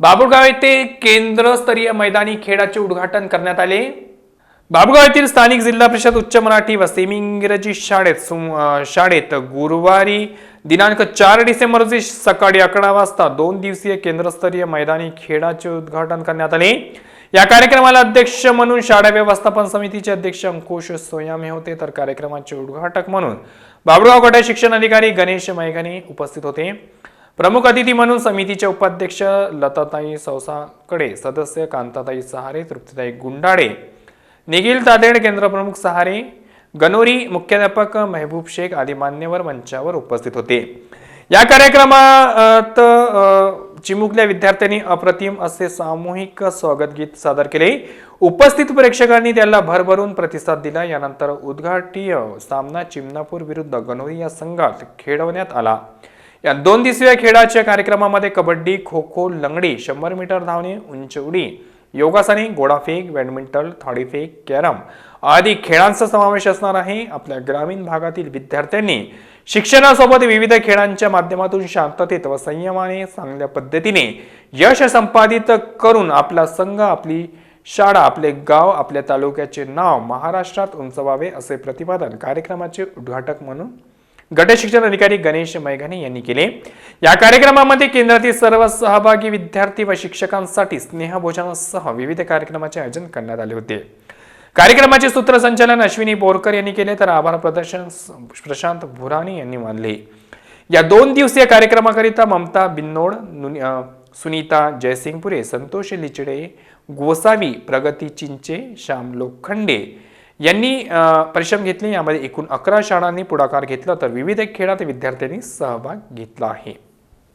बाबुळगाव येथे केंद्रस्तरीय मैदानी खेळाचे उद्घाटन करण्यात आले. बाबुगाव येथील स्थानिक जिल्हा परिषद उच्च मराठी व सेमी इंग्रजी शाळेत शाळेत गुरुवारी दिनांक चार डिसेंबर रोजी सकाळी अकरा वाजता दोन दिवसीय केंद्रस्तरीय मैदानी खेळाचे उद्घाटन करण्यात आले. या कार्यक्रमाला अध्यक्ष म्हणून शाळा व्यवस्थापन समितीचे अध्यक्ष अंकुश सोयामे होते. तर कार्यक्रमाचे उद्घाटक म्हणून बाबुळगाव गटाचे शिक्षण अधिकारी गणेश मैघाने उपस्थित होते. प्रमुख अतिथी म्हणून समितीचे उपाध्यक्ष लताताई सौसाकडे सदस्य कांताताई सहारे तृप्तीताई गुंडाळे निखिल तादेड केंद्रप्रमुख सहारे गणोरी मुख्याध्यापक मेहबूब शेख आदी मान्यवर मंचावर उपस्थित होते. या कार्यक्रमात चिमुकल्या विद्यार्थ्यांनी अप्रतिम असे सामूहिक स्वागत गीत सादर केले. उपस्थित प्रेक्षकांनी त्याला भरभरून प्रतिसाद दिला. यानंतर उद्घाटीय सामना चिमनापूर विरुद्ध गणोरी या संघात खेळवण्यात आला. या दोन दिवसीय खेळाच्या कार्यक्रमामध्ये कबड्डी खो खो लंगडी शंभर मीटर धावणे उंच उडी योगासने गोडाफेक बॅडमिंटन थाळीफेक कॅरम आदी खेळांचा समावेश असणार आहे. आपल्या ग्रामीण भागातील विद्यार्थ्यांनी शिक्षणासोबत विविध खेळांच्या माध्यमातून शांततेत व संयमाने चांगल्या पद्धतीने यश संपादित करून आपला संघ आपली शाळा आपले गाव आपल्या तालुक्याचे नाव महाराष्ट्रात उंचवावे असे प्रतिपादन कार्यक्रमाचे उद्घाटक म्हणून गट शिक्षण अधिकारी गणेश मैघाने यांनी केले. या कार्यक्रमामध्ये केंद्रातील सर्व सहभागी विद्यार्थी व शिक्षकांसाठी स्नेहभोजनासह विविध कार्यक्रमाचे आयोजन करण्यात आले होते. कार्यक्रमाचे सूत्रसंचालन अश्विनी बोरकर यांनी केले तर आभार प्रदर्शन प्रशांत भुराणी यांनी मानले. या दोन दिवसीय कार्यक्रमाकरिता ममता बिन्नोड सुनीता जयसिंगपुरे संतोष लिचडे गोसावी प्रगती चिंचे श्याम लोखंडे यांनी परिश्रम घेतले. यामध्ये एकूण अकरा शाळांनी पुढाकार घेतला. तर विविध खेळात विद्यार्थ्यांनी सहभाग घेतला आहे.